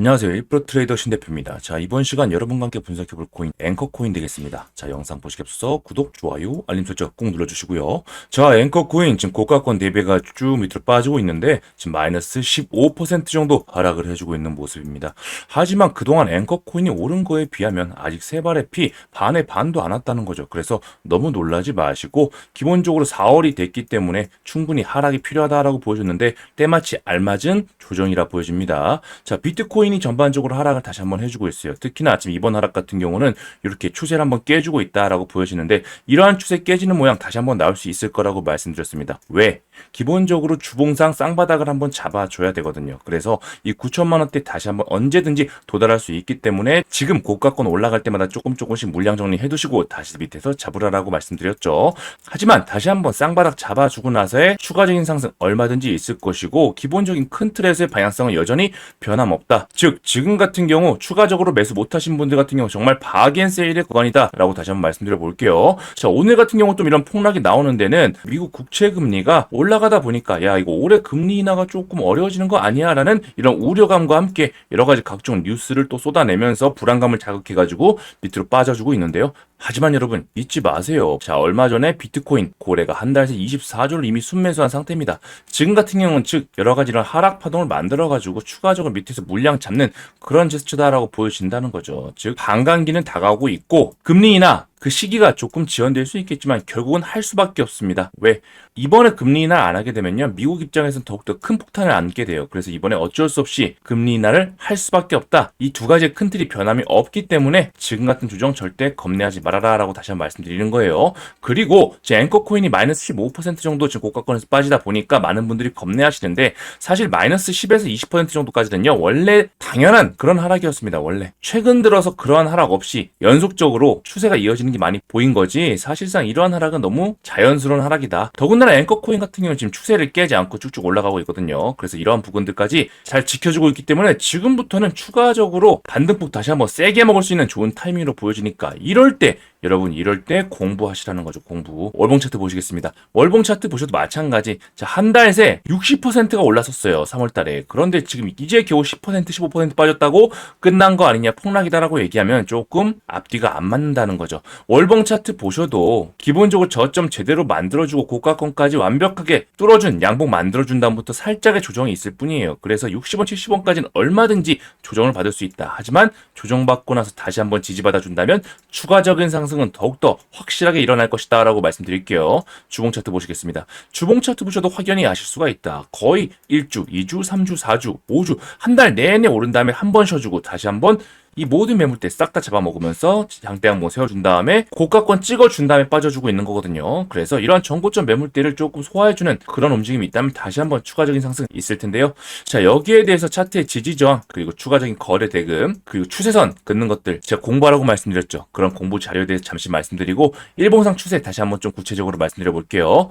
안녕하세요. 1프로 트레이더 신대표입니다. 자, 이번 시간 여러분과 함께 분석해볼 코인 앵커코인 되겠습니다. 자, 영상 보시기 앞서서 구독, 좋아요, 알림 설정 꼭 눌러주시고요. 자, 앵커코인 지금 고가권 대비가 쭉 밑으로 빠지고 있는데 지금 마이너스 15% 정도 하락을 해주고 있는 모습입니다. 하지만 그동안 앵커코인이 오른 거에 비하면 아직 세 발의 피 반의 반도 안 왔다는 거죠. 그래서 너무 놀라지 마시고 기본적으로 4월이 됐기 때문에 충분히 하락이 필요하다라고 보여줬는데 때마치 알맞은 조정이라 보여집니다. 자, 비트코인 이 전반적으로 하락을 다시 한번 해주고 있어요. 특히나 지금 이번 하락 같은 경우는 이렇게 추세를 한번 깨주고 있다라고 보여지는데 이러한 추세 깨지는 모양 다시 한번 나올 수 있을 거라고 말씀드렸습니다. 왜? 기본적으로 주봉상 쌍바닥을 한번 잡아줘야 되거든요. 그래서 이 9천만 원대 다시 한번 언제든지 도달할 수 있기 때문에 지금 고가권 올라갈 때마다 조금 조금씩 물량 정리해 두시고 다시 밑에서 잡으라라고 말씀드렸죠. 하지만 다시 한번 쌍바닥 잡아주고 나서의 추가적인 상승 얼마든지 있을 것이고 기본적인 큰 틀에서의 방향성은 여전히 변함없다. 즉 지금 같은 경우 추가적으로 매수 못하신 분들 같은 경우 정말 바겐 세일의 구간이다 라고 다시 한번 말씀드려 볼게요. 자 오늘 같은 경우 좀 이런 폭락이 나오는 데는 미국 국채 금리가 올라가다 보니까 야 이거 올해 금리 인하가 조금 어려워지는 거 아니야 라는 이런 우려감과 함께 여러 가지 각종 뉴스를 또 쏟아내면서 불안감을 자극해 가지고 밑으로 빠져주고 있는데요. 하지만 여러분 잊지 마세요. 자 얼마 전에 비트코인 고래가 한 달 새 24조를 이미 순매수한 상태입니다. 지금 같은 경우는 즉 여러 가지 이런 하락 파동을 만들어 가지고 추가적으로 밑에서 물량 잡는 그런 제스처다라고 보여진다는 거죠. 즉 반감기는 다가오고 있고 금리 인하 그 시기가 조금 지연될 수 있겠지만 결국은 할 수밖에 없습니다. 왜? 이번에 금리 인하 안 하게 되면요. 미국 입장에서는 더욱더 큰 폭탄을 안게 돼요. 그래서 이번에 어쩔 수 없이 금리 인하를 할 수밖에 없다. 이 두 가지의 큰 틀이 변함이 없기 때문에 지금 같은 조정 절대 겁내하지 말아라 라고 다시 한번 말씀드리는 거예요. 그리고 제 앵커 코인이 마이너스 15% 정도 지금 고가권에서 빠지다 보니까 많은 분들이 겁내하시는데 사실 마이너스 10에서 20% 정도까지는요. 원래 당연한 그런 하락이었습니다. 원래. 최근 들어서 그러한 하락 없이 연속적으로 추세가 이어지는 게 많이 보인 거지 사실상 이러한 하락은 너무 자연스러운 하락이다. 더군다나 앵커 코인 같은 경우는 지금 추세를 깨지 않고 쭉쭉 올라가고 있거든요. 그래서 이러한 부분들까지 잘 지켜주고 있기 때문에 지금부터는 추가적으로 반등폭 다시 한번 세게 먹을 수 있는 좋은 타이밍으로 보여지니까 이럴 때 여러분 이럴 때 공부하시라는 거죠 공부. 월봉 차트 보시겠습니다. 월봉 차트 보셔도 마찬가지. 자 한 달 새 60%가 올랐었어요 3월 달에. 그런데 지금 이제 겨우 10% 15% 빠졌다고 끝난 거 아니냐 폭락이다라고 얘기하면 조금 앞뒤가 안 맞는다는 거죠. 월봉 차트 보셔도 기본적으로 저점 제대로 만들어주고 고가권까지 완벽하게 뚫어준 양봉 만들어준 다음부터 살짝의 조정이 있을 뿐이에요. 그래서 60원 70원까지는 얼마든지 조정을 받을 수 있다 하지만 조정받고 나서 다시 한번 지지받아 준다면 추가적인 상승 상승은 더욱더 확실하게 일어날 것이다 라고 말씀드릴게요. 주봉 차트 보시겠습니다. 주봉 차트 보셔도 확연히 아실 수가 있다. 거의 1주, 2주, 3주, 4주, 5주 한 달 내내 오른 다음에 한 번 쉬어주고 다시 한번 이 모든 매물대 싹 다 잡아먹으면서 장대 항봉 세워준 다음에 고가권 찍어준 다음에 빠져주고 있는 거거든요. 그래서 이러한 전고점 매물대를 조금 소화해주는 그런 움직임이 있다면 다시 한번 추가적인 상승 있을 텐데요. 자 여기에 대해서 차트의 지지저항 그리고 추가적인 거래 대금 그리고 추세선 긋는 것들 제가 공부하라고 말씀드렸죠. 그런 공부 자료에 대해서 잠시 말씀드리고 일봉상 추세 다시 한번 좀 구체적으로 말씀드려 볼게요.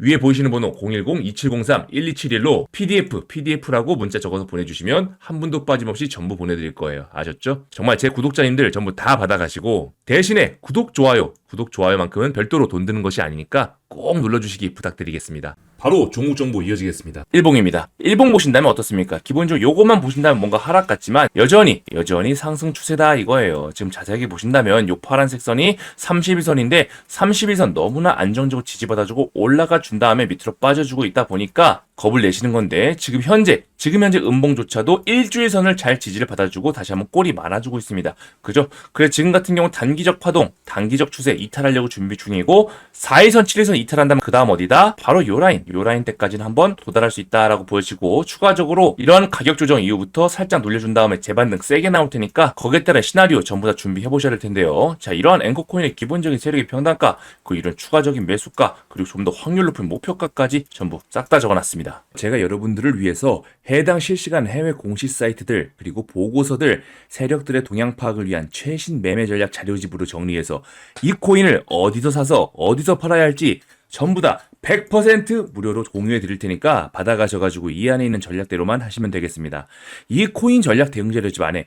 위에 보이시는 번호 010-2703-1271로 PDF, PDF라고 문자 적어서 보내주시면 한 분도 빠짐없이 전부 보내드릴 거예요. 아셨죠? 정말 제 구독자님들 전부 다 받아가시고 대신에 구독, 좋아요, 구독, 좋아요만큼은 별도로 돈 드는 것이 아니니까 꼭 눌러주시기 부탁드리겠습니다. 바로 종목 정보 이어지겠습니다. 일봉입니다. 일봉 보신다면 어떻습니까? 기본적으로 요것만 보신다면 뭔가 하락 같지만 여전히 여전히 상승 추세다 이거예요. 지금 자세하게 보신다면 요 파란색 선이 31선인데 31선 너무나 안정적으로 지지받아주고 올라가 준 다음에 밑으로 빠져주고 있다 보니까 겁을 내시는 건데 지금 현재 지금 현재 음봉조차도 일주일 선을 잘 지지를 받아주고 다시 한번 꼬리 많아주고 있습니다. 그죠? 그래 지금 같은 경우 단기적 파동, 단기적 추세 이탈하려고 준비 중이고 4일선, 7일선 이탈한다면 그 다음 어디다? 바로 요 라인, 요 라인 때까지는 한번 도달할 수 있다라고 보여지고 추가적으로 이러한 가격 조정 이후부터 살짝 놀려준 다음에 재반등 세게 나올 테니까 거기에 따른 시나리오 전부 다 준비해 보셔야 될 텐데요. 자 이러한 앵커코인의 기본적인 세력의 평단가, 그 이런 추가적인 매수가 그리고 좀 더 확률 높은 목표가까지 전부 싹 다 적어놨습니다. 제가 여러분들을 위해서 해당 실시간 해외 공시 사이트들 그리고 보고서들 세력들의 동향 파악을 위한 최신 매매 전략 자료집으로 정리해서 이 코인을 어디서 사서 어디서 팔아야 할지 전부 다 100% 무료로 공유해 드릴 테니까 받아가셔가지고 이 안에 있는 전략대로만 하시면 되겠습니다. 이 코인 전략 대응 자료집 안에